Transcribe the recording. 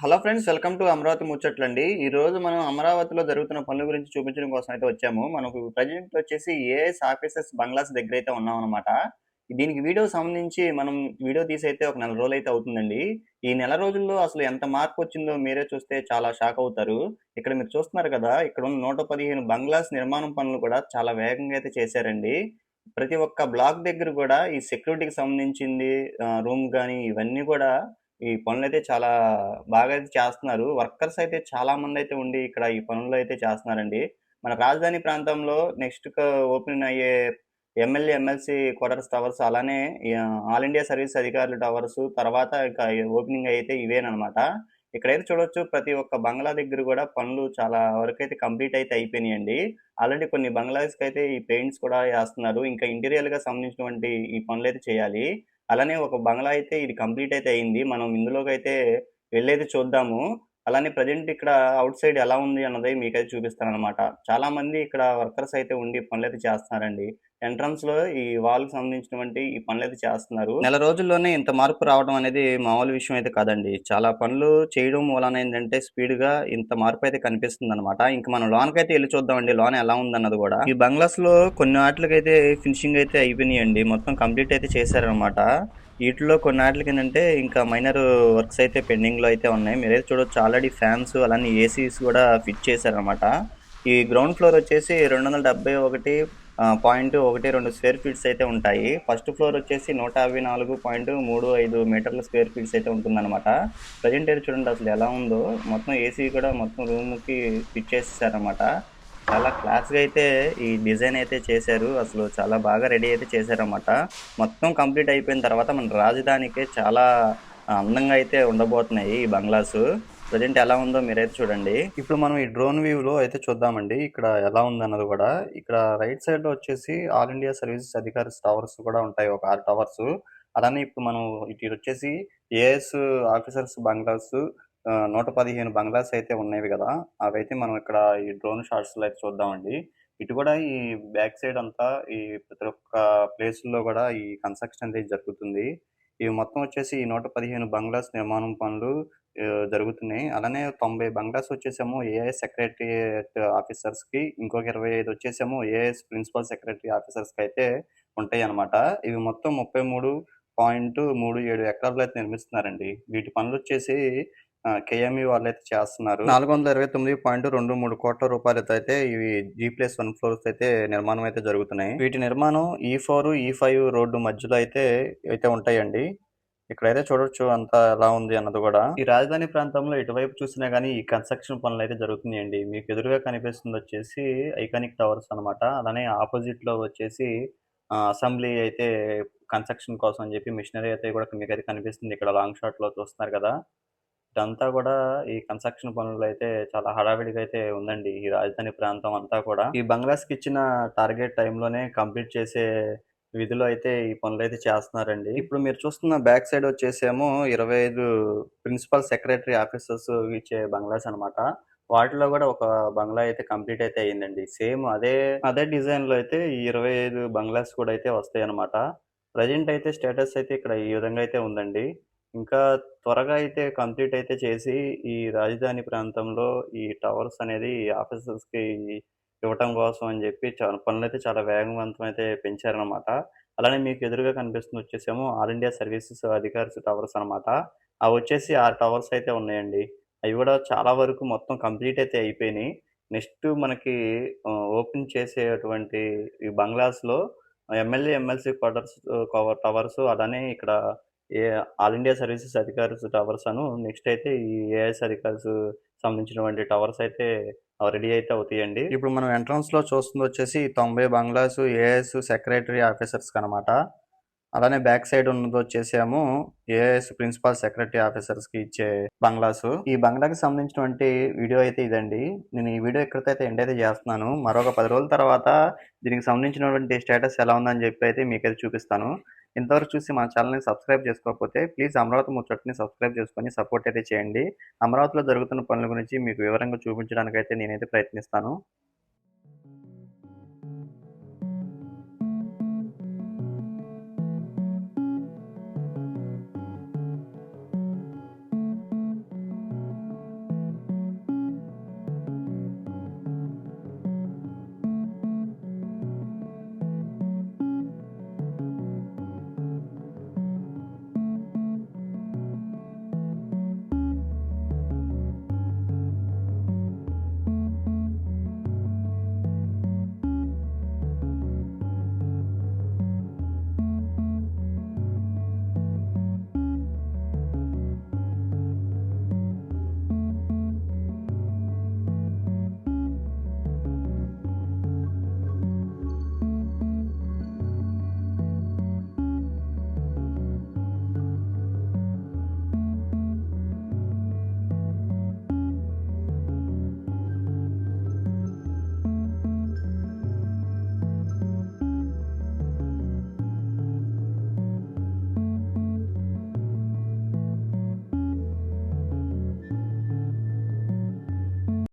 Hello friends welcome to Amaravati ముచ్చట్లండి. ఈ రోజు మనం అమరావతిలో జరుగుతున్న పనుల గురించి చూపించడం కోసం అయితే వచ్చాము. మనకు ప్రజెంట్ వచ్చేసి ఏఎస్ ఆఫీసర్స్ బంగ్లాస్ దగ్గర అయితే ఉన్నాం అనమాట దీనికి వీడియో సంబంధించి మనం వీడియో తీసి అయితే ఒక నెల రోజులు అయితే అవుతుందండి. ఈ నెల రోజుల్లో అసలు ఎంత మార్పు వచ్చిందో మీరే చూస్తే చాలా షాక్ అవుతారు. ఇక్కడ మీరు చూస్తున్నారు కదా ఇక్కడ ఉన్న నూట పదిహేను బంగ్లాస్ నిర్మాణం పనులు కూడా చాలా వేగంగా అయితే చేశారండి. ప్రతి ఒక్క బ్లాక్ దగ్గర కూడా ఈ సెక్యూరిటీకి సంబంధించింది రూమ్ కానీ ఇవన్నీ కూడా ఈ పనులు అయితే చాలా బాగా అయితే చేస్తున్నారు. వర్కర్స్ అయితే చాలా మంది అయితే ఉండి ఇక్కడ ఈ పనులు అయితే చేస్తున్నారండి. మన రాజధాని ప్రాంతంలో నెక్స్ట్ ఓపెన్ అయ్యే ఎమ్మెల్యే ఎమ్మెల్సీ క్వార్టర్స్ టవర్స్ అలానే ఆల్ ఇండియా సర్వీస్ అధికారుల టవర్స్ తర్వాత ఇంకా ఓపెనింగ్ అయితే ఇవేనమాట ఇక్కడైతే చూడొచ్చు ప్రతి ఒక్క బంగ్లా దగ్గర కూడా పనులు చాలా వరకు అయితే కంప్లీట్ అయితే అయిపోయినాయండి. ఆల్రెడీ కొన్ని బంగ్లాస్కి అయితే ఈ పెయింట్స్ కూడా వేస్తున్నారు. ఇంకా ఇంటీరియర్గా సంబంధించినటువంటి ఈ పనులు అయితే చేయాలి. అలానే ఒక బంగ్లా అయితే ఇది కంప్లీట్ అయితే అయింది. మనం ఇందులోకి అయితే వెళ్ళేది చూద్దాము. అలానే ప్రజెంట్ ఇక్కడ అవుట్ సైడ్ ఎలా ఉంది అన్నది మీకైతే చూపిస్తాను అనమాట చాలా మంది ఇక్కడ వర్కర్స్ అయితే ఉండి పనులు అయితే చేస్తున్నారండి. ఎంట్రన్స్లో ఈ వాల్కి సంబంధించినటువంటి ఈ పనులు అయితే చేస్తున్నారు. నెల రోజుల్లోనే ఇంత మార్పు రావడం అనేది మామూలు విషయం అయితే కాదండి. చాలా పనులు చేయడం మూలన ఏంటంటే స్పీడ్గా ఇంత మార్పు అయితే కనిపిస్తుంది అనమాట ఇంకా మనం లోన్ అయితే వెళ్ళి చూద్దామండి. లోన్ ఎలా ఉందన్నది కూడా. ఈ బంగ్లాస్లో కొన్ని వాటికైతే ఫినిషింగ్ అయితే అయిపోయినాయండి. మొత్తం కంప్లీట్ అయితే చేశారనమాట వీటిలో కొన్ని వాటికి ఏంటంటే ఇంకా మైనర్ వర్క్స్ అయితే పెండింగ్లో అయితే ఉన్నాయి. మీరైతే చూడొచ్చు. ఆల్రెడీ ఫ్యాన్స్ అలానే ఏసీస్ కూడా ఫిట్ చేశారనమాట ఈ గ్రౌండ్ ఫ్లోర్ వచ్చేసి రెండు వందల డెబ్బై ఒకటి పాయింట్ ఒకటి రెండు స్క్వేర్ ఫీట్స్ అయితే ఉంటాయి. ఫస్ట్ ఫ్లోర్ వచ్చేసి నూట యాభై నాలుగు పాయింట్ మూడు ఐదు మీటర్ల స్క్వేర్ ఫీట్స్ అయితే ఉంటుందన్నమాట. ప్రజెంట్ అయితే చూడండి అసలు ఎలా ఉందో. మొత్తం ఏసీ కూడా మొత్తం రూమ్కి ఫిట్ చేసేసారనమాట చాలా క్లాస్గా అయితే ఈ డిజైన్ అయితే చేశారు. అసలు చాలా బాగా రెడీ అయితే చేశారన్నమాట. మొత్తం కంప్లీట్ అయిపోయిన తర్వాత మన రాజధానికే చాలా అందంగా అయితే ఉండబోతున్నాయి ఈ బంగ్లాస్. ప్రజెంట్ ఎలా ఉందో మీరైతే చూడండి. ఇప్పుడు మనం ఈ డ్రోన్ వ్యూలో అయితే చూద్దామండి. ఇక్కడ ఎలా ఉందన్నది కూడా. ఇక్కడ రైట్ సైడ్లో వచ్చేసి ఆల్ ఇండియా సర్వీసెస్ అధికారి టవర్స్ కూడా ఉంటాయి. ఒక ఆరు టవర్స్. అలానే ఇప్పుడు మనం ఇటు వచ్చేసి ఏఎస్ ఆఫీసర్స్ బంగ్లాస్ నూట పదిహేను బంగ్లాస్ అయితే ఉన్నాయి కదా. అవైతే మనం ఇక్కడ ఈ డ్రోన్ షాట్స్లో అయితే చూద్దామండి. ఇటు కూడా ఈ బ్యాక్ సైడ్ అంతా ఈ ప్రతి ఒక్క ప్లేస్లో కూడా ఈ కన్స్ట్రక్షన్ అనేది జరుగుతుంది. ఇవి మొత్తం వచ్చేసి ఈ నూట పదిహేను బంగ్లాస్ నిర్మాణం పనులు జరుగుతున్నాయి. అలానే తొంభై బంగ్లాస్ వచ్చేసాము ఏఐఎస్ సెక్రటరియట్ ఆఫీసర్స్కి ఇంకొక ఇరవై ఐదు వచ్చేసాము ఏఐఎస్ ప్రిన్సిపల్ సెక్రటరీ ఆఫీసర్స్కి అయితే ఉంటాయి అన్నమాట ఇవి మొత్తం ముప్పై మూడు పాయింట్ మూడు ఏడు ఎకరాలు అయితే నిర్మిస్తున్నారండి. వీటి పనులు వచ్చేసి కేఎంఈ వాళ్ళు అయితే చేస్తున్నారు. నాలుగు వందల ఇరవై తొమ్మిది పాయింట్ రెండు మూడు కోట్ల రూపాయలతో అయితే ఇవి జీ ప్లస్ వన్ ఫ్లోర్స్ అయితే నిర్మాణం అయితే జరుగుతున్నాయి. వీటి నిర్మాణం ఈ ఫోర్ ఈ ఫైవ్ రోడ్డు మధ్యలో అయితే అయితే ఉంటాయండి. ఇక్కడైతే చూడొచ్చు అంత ఎలా ఉంది అన్నది కూడా. ఈ రాజధాని ప్రాంతంలో ఇటువైపు చూసినా గానీ ఈ కన్స్ట్రక్షన్ పనులు అయితే జరుగుతున్నాయండి. మీకు ఎదురుగా కనిపిస్తుంది వచ్చేసి ఐకానిక్ టవర్స్ అన్నమాట. అలానే ఆపోజిట్లో వచ్చేసి ఆ, అసెంబ్లీ అయితే కన్స్ట్రక్షన్ కోసం అని చెప్పి మిషనరీ అయితే కూడా మీకు అయితే కనిపిస్తుంది. ఇక్కడ లాంగ్ షాట్లో చూస్తున్నారు కదా. ఇదంతా కూడా ఈ కన్స్ట్రక్షన్ పనులు అయితే చాలా హడావిడిగా అయితే ఉందండి ఈ రాజధాని ప్రాంతం అంతా కూడా. ఈ బంగ్లాస్కి ఇచ్చిన టార్గెట్ టైంలోనే కంప్లీట్ చేసే విధిలో అయితే ఈ పనులు అయితే చేస్తున్నారండి. ఇప్పుడు మీరు చూస్తున్న బ్యాక్ సైడ్ వచ్చేసేమో ఇరవై ఐదు ప్రిన్సిపల్ సెక్రటరీ ఆఫీసర్స్ ఇచ్చే బంగ్లాస్ అన్నమాట. వాటిలో కూడా ఒక బంగ్లా అయితే కంప్లీట్ అయితే అయ్యిందండి. సేమ్ అదే అదే డిజైన్లో అయితే ఈ ఇరవై ఐదు బంగ్లాస్ కూడా అయితే వస్తాయి అనమాట ప్రజెంట్ అయితే స్టేటస్ అయితే ఇక్కడ ఈ విధంగా అయితే ఉందండి. ఇంకా త్వరగా అయితే కంప్లీట్ అయితే చేసి ఈ రాజధాని ప్రాంతంలో ఈ టవర్స్ అనేది ఆఫీసర్స్కి ఇవ్వటం కోసం అని చెప్పి చాలా పనులు అయితే చాలా వేగవంతం అయితే పెంచారనమాట అలానే మీకు ఎదురుగా కనిపిస్తుంది వచ్చేసేమో ఆల్ ఇండియా సర్వీసెస్ అధికారిస్ టవర్స్ అనమాట అవి వచ్చేసి ఆ టవర్స్ అయితే ఉన్నాయండి. అవి కూడా చాలా వరకు మొత్తం కంప్లీట్ అయితే అయిపోయినాయి. నెక్స్ట్ మనకి ఓపెన్ చేసేటువంటి ఈ బంగ్లాస్లో ఎమ్మెల్యే ఎమ్మెల్సీ క్వార్టర్స్ టవర్స్ అలానే ఇక్కడ ఏ ఆల్ ఇండియా సర్వీసెస్ అధికారిస్ టవర్స్ అను నెక్స్ట్ అయితే ఈ ఏఎస్ అధికారుస్ సంబంధించినటువంటి టవర్స్ అయితే రెడీ అయితే అవుతాయండి. ఇప్పుడు మనం ఎంట్రన్స్లో చూస్తుంది వచ్చేసి తొంభై బంగ్లాస్ ఏఎస్ సెక్రటరీ ఆఫీసర్స్ అనమాట అలానే బ్యాక్ సైడ్ ఉన్నది వచ్చేసాము ఏఎస్ ప్రిన్సిపల్ సెక్రటరీ ఆఫీసర్స్కి ఇచ్చే బంగ్లాస్. ఈ బంగ్లాకి సంబంధించినటువంటి వీడియో అయితే ఇదండి. నేను ఈ వీడియో ఎక్కడితో అయితే ఎండ్ అయితే చేస్తున్నాను. మరొక పది రోజుల తర్వాత దీనికి సంబంధించినటువంటి స్టేటస్ ఎలా ఉందని చెప్పి అయితే మీకైతే చూపిస్తాను. ఇంతవరకు చూసి మా ఛానల్ని సబ్స్క్రైబ్ చేసుకోకపోతే ప్లీజ్ అమరావతి ముచ్చట్ని సబ్స్క్రైబ్ చేసుకొని సపోర్ట్ అయితే చేయండి. అమరావతిలో జరుగుతున్న పనుల గురించి మీకు వివరంగా చూపించడానికి అయితే నేనైతే ప్రయత్నిస్తాను.